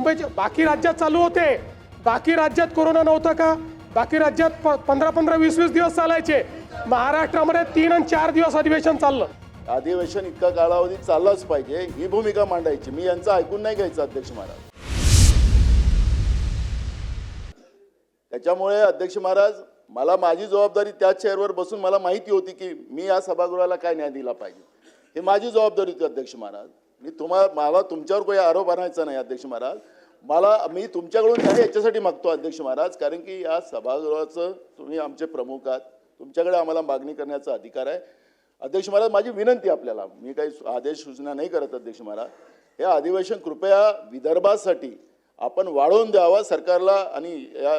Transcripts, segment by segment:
मुंबईचे बाकी राज्यात चालू होते. बाकी राज्यात कोरोना नव्हता का? बाकी राज्यात प- पंधरा पंधरा वीस वीस दिवस चालायचे. महाराष्ट्रामध्ये तीन आणि चार दिवस अधिवेशन चाललं. अधिवेशन इतका कालावधी चाललाच पाहिजे. ही भूमिका मांडायची. मी यांचं ऐकून नाही घ्यायचं अध्यक्ष महाराज. त्याच्यामुळे अध्यक्ष महाराज मला माझी जबाबदारी त्याच चेअरवर बसून मला माहिती होती की मी या सभागृहाला काय न्याय दिला पाहिजे. हे माझी जबाबदारी होती अध्यक्ष महाराज. मी तुम्हाला मला तुमच्यावर काही आरोप आणायचा नाही अध्यक्ष महाराज. मला मी तुमच्याकडून काही याच्यासाठी मागतो अध्यक्ष महाराज. कारण की या सभागृहाचं तुम्ही आमचे प्रमुख आहात. तुमच्याकडे आम्हाला मागणी करण्याचा अधिकार आहे. अध्यक्ष महाराज माझी विनंती आपल्याला. मी काही आदेश सूचना नाही करत अध्यक्ष महाराज. हे अधिवेशन कृपया विदर्भासाठी आपण वाढवून द्यावा सरकारला आणि या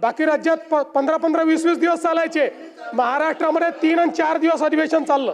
बाकी राज्यात प- पंधरा पंधरा वीस वीस दिवस चालायचे. महाराष्ट्रामध्ये तीन आणि चार दिवस अधिवेशन चाललं.